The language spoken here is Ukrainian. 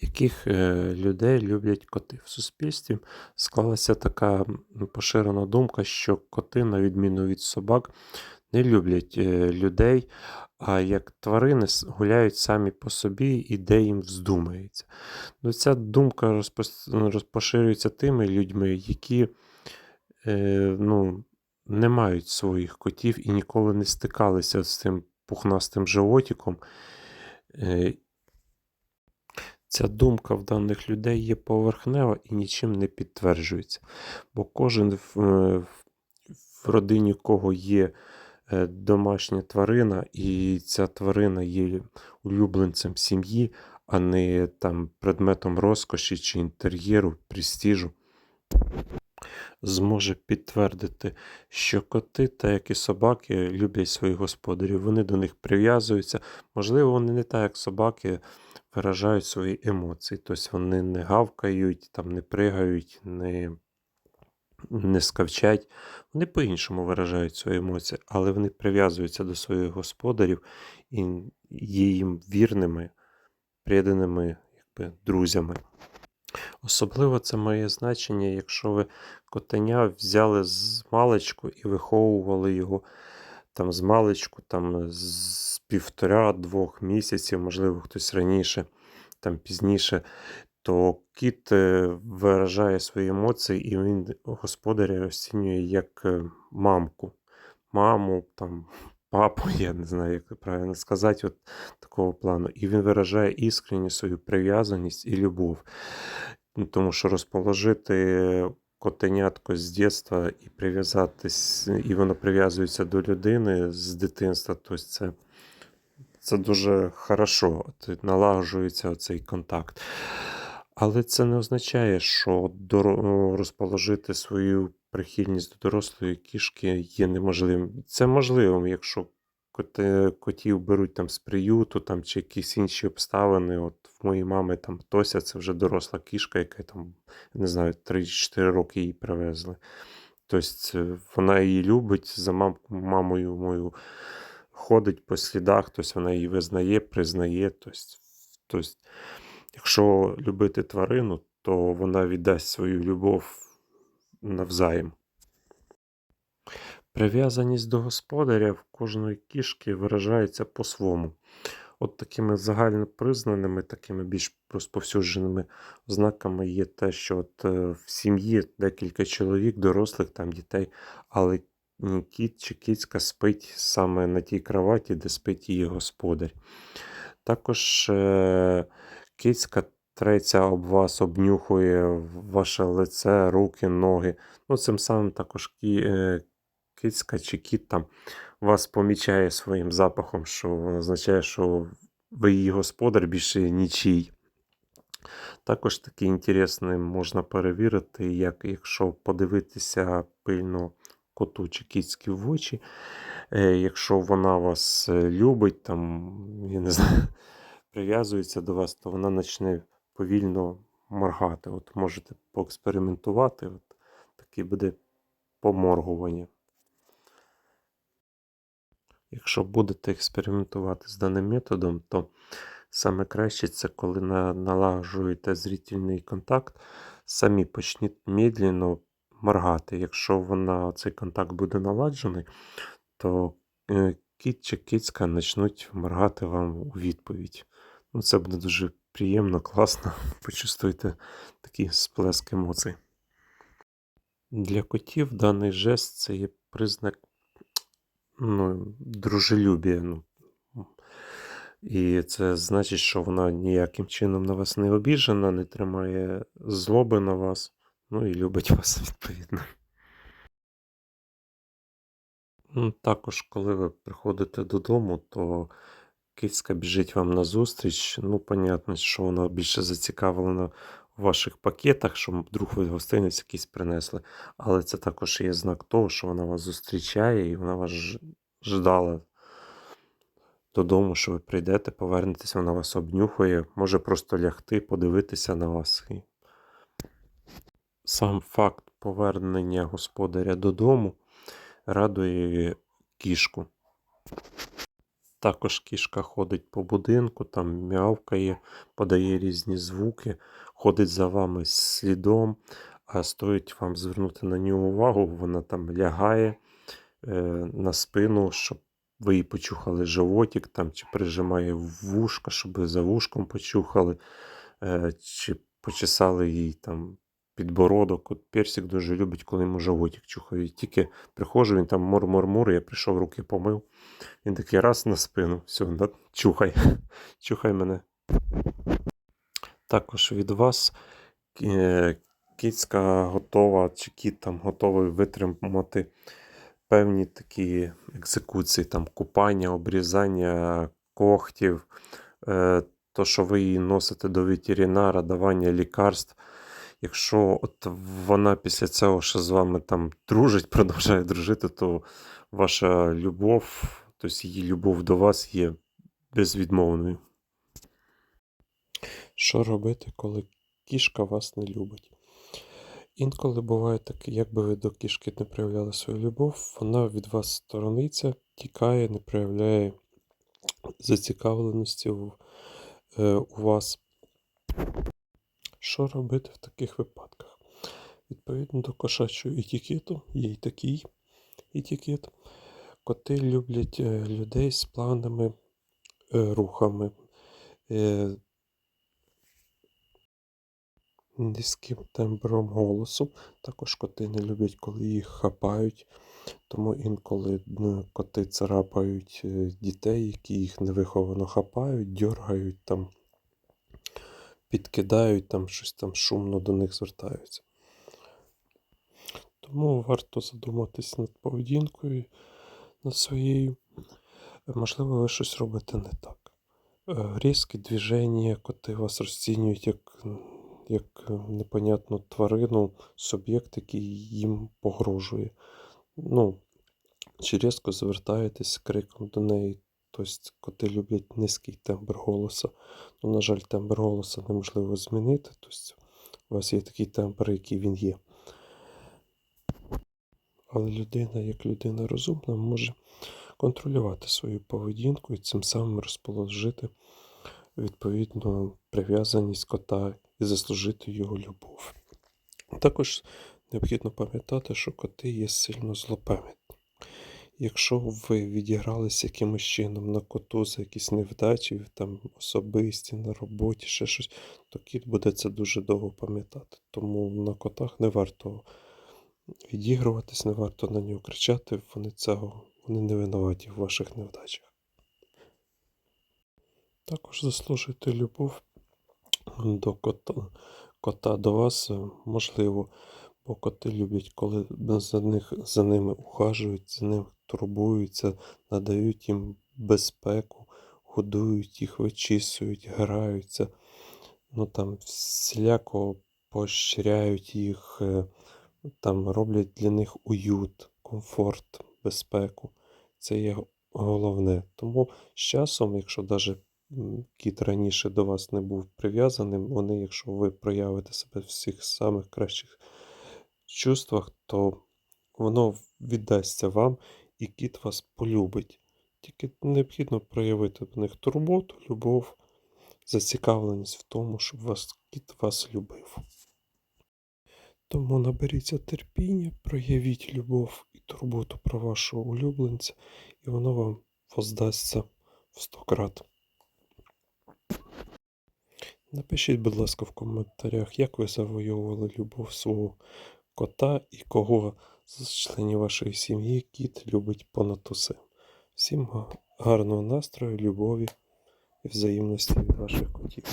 Яких е, людей люблять коти? В суспільстві склалася така поширена думка, що коти, на відміну від собак, не люблять е, людей, а як тварини гуляють самі по собі і де їм вздумається. Ну, ця думка ну, розпоширюється тими людьми, які е, ну, не мають своїх котів і ніколи не стикалися з цим пухнастим животиком. Ця думка в даних людей є поверхнева і нічим не підтверджується. Бо кожен в, е, в родині кого є е, домашня тварина, і ця тварина є улюбленцем сім'ї, а не там предметом розкоші чи інтер'єру, престижу, зможе підтвердити, що коти, так як і собаки, люблять своїх господарів. Вони до них прив'язуються. Можливо, вони не так, як собаки, виражають свої емоції. Тобто вони не гавкають, там, не пригають, не, не скавчать. Вони по-іншому виражають свої емоції, але вони прив'язуються до своїх господарів і є їм вірними, приданими якби, друзями. Особливо це має значення, якщо ви котеня взяли з маличку і виховували його там з маличку, там з півтора-двох місяців, можливо, хтось раніше, там пізніше, то кіт е, виражає свої емоції, і він господаря розцінює як е, мамку. Маму, там, папу, я не знаю, як правильно сказати, от такого плану. І він виражає іскренню свою прив'язаність і любов. Ну, Тому що розположити котенятко з дитинства і прив'язатись, і воно прив'язується до людини з дитинства, тобто це, це дуже хорошо, налагоджується цей контакт. Але це не означає, що розположити свою прихильність до дорослої кішки є неможливим. Це можливим, якщо котів беруть там з приюту там, чи якісь інші обставини. От в моїй мами там Тося, це вже доросла кішка, яка там, не знаю, 3-4 роки її привезли. Тобто вона її любить, за мам, мамою мою ходить по слідах, тобто вона її визнає, признає. Тобто, тобто, якщо любити тварину, то вона віддасть свою любов навзаєм. Прив'язаність до господаря в кожної кішки виражається по-своєму. От такими загально признаними, такими більш розповсюдженими ознаками є те, що от е, в сім'ї декілька чоловік, дорослих там дітей, але кіт чи кіцька спить саме на тій кроваті, де спить її господар. Також е, кицька треться об вас, обнюхує ваше лице, руки, ноги. Ну, цим самим також кі, е, кицька чи кіт там вас помічає своїм запахом, що означає, що ви її господар більше нічий. Також таке інтересне можна перевірити, як якщо подивитися пильно коту чи кіцьки в очі, е, якщо вона вас е, любить, там, я не знаю, прив'язується до вас, то вона почне повільно моргати. От можете поекспериментувати, от таке буде поморгування. Якщо будете експериментувати з даним методом, то саме краще це коли на, налагоджуєте зрительний контакт, самі почніть медленно моргати. Якщо вона, цей контакт буде наладжений, то е, кіт чи кицька почнуть моргати вам у відповідь. Ну, це буде дуже приємно, класно. Почувствуйте такий сплеск емоцій. Для котів даний жест це є признак ну, дружелюбія. Ну. І це значить, що вона ніяким чином на вас не обіжена, не тримає злоби на вас, ну і любить вас відповідно. Ну, Також, коли ви приходите додому, то кицька біжить вам назустріч. Ну, понятно, що вона більше зацікавлена в ваших пакетах, що вдруг ви гостинець якийсь принесли. Але це також є знак того, що вона вас зустрічає і вона вас ждала додому, що ви прийдете, повернетесь, вона вас обнюхує, може просто лягти, подивитися на вас. І сам факт повернення господаря додому радує кішку. Також кішка ходить по будинку, там м'явкає, подає різні звуки, ходить за вами слідом, а стоїть вам звернути на нього увагу, вона там лягає е, на спину, щоб ви їй почухали животик, там, чи прижимає вушка, щоб ви за вушком почухали, е, чи почесали їй там підбородок. От персик дуже любить, коли йому животик чухають. Тільки приходжу, він там мур-мур-мур, я прийшов, руки помив. Він такий раз на спину, все, чухай, чухай мене. Також від вас е, кіцька готова, чи кіт там готовий витримати певні такі екзекуції, там купання, обрізання когтів, е, то, що ви її носите до ветеринара, давання лікарств. Якщо от вона після цього ще з вами там дружить, продовжує дружити, то ваша любов, тобто її любов до вас є безвідмовною. Що робити, коли кішка вас не любить? Інколи буває таке, як би ви до кішки не проявляли свою любов, вона від вас сторониться, тікає, не проявляє зацікавленості е, у вас. Що робити в таких випадках? Відповідно до кошачого етикету, є й такий етикет. Коти люблять е, людей з плавними е, рухами, е, низьким тембром голосу. Також коти не люблять, коли їх хапають. Тому інколи ну, коти царапають дітей, які їх невиховано хапають, дьоргають там, підкидають там щось там шумно до них звертаються. Тому варто задуматись над поведінкою, над своєю. Можливо, ви щось робите не так. Е, Різкі движення, коти вас розцінюють як, як е, непонятну тварину, суб'єкт, який їм погрожує. Ну, чи різко звертаєтесь криком до неї. Тобто коти люблять низький тембр голоса. Ну, на жаль, тембр голоса неможливо змінити. Тобто у вас є такий тембр, який він є. Але людина, як людина розумна, може контролювати свою поведінку і цим самим розположити відповідну прив'язаність кота і заслужити його любов. Також необхідно пам'ятати, що коти є сильно злопам'ятні. Якщо ви відігралися якимось чином на коту за якісь невдачі, там особисті, на роботі, ще щось, то кіт буде це дуже довго пам'ятати. Тому на котах не варто відігруватись, не варто на нього кричати, вони цього вони не винуваті в ваших невдачах. Також заслужити любов до кота, кота до вас можливо, бо коти люблять, коли за, них, за ними ухажують, за ними турбуються, надають їм безпеку, годують їх, вичісують, граються, ну там всіляко поощряють їх, е, там роблять для них уют, комфорт, безпеку. Це є головне. Тому з часом, якщо навіть кіт раніше до вас не був прив'язаним, вони, якщо ви проявите себе в всіх самих кращих чувствах, то воно віддасться вам і кіт вас полюбить. Тільки необхідно проявити до них турботу, любов, зацікавленість в тому, щоб вас, кіт вас любив. Тому наберіться терпіння, проявіть любов і турботу про вашого улюбленця, і воно вам воздасться в сто крат. Напишіть, будь ласка, в коментарях, як ви завойовували любов свого кота і кого з членів вашої сім'ї кіт любить понад усе. Всім гарного настрою, любові і взаємності від ваших котів.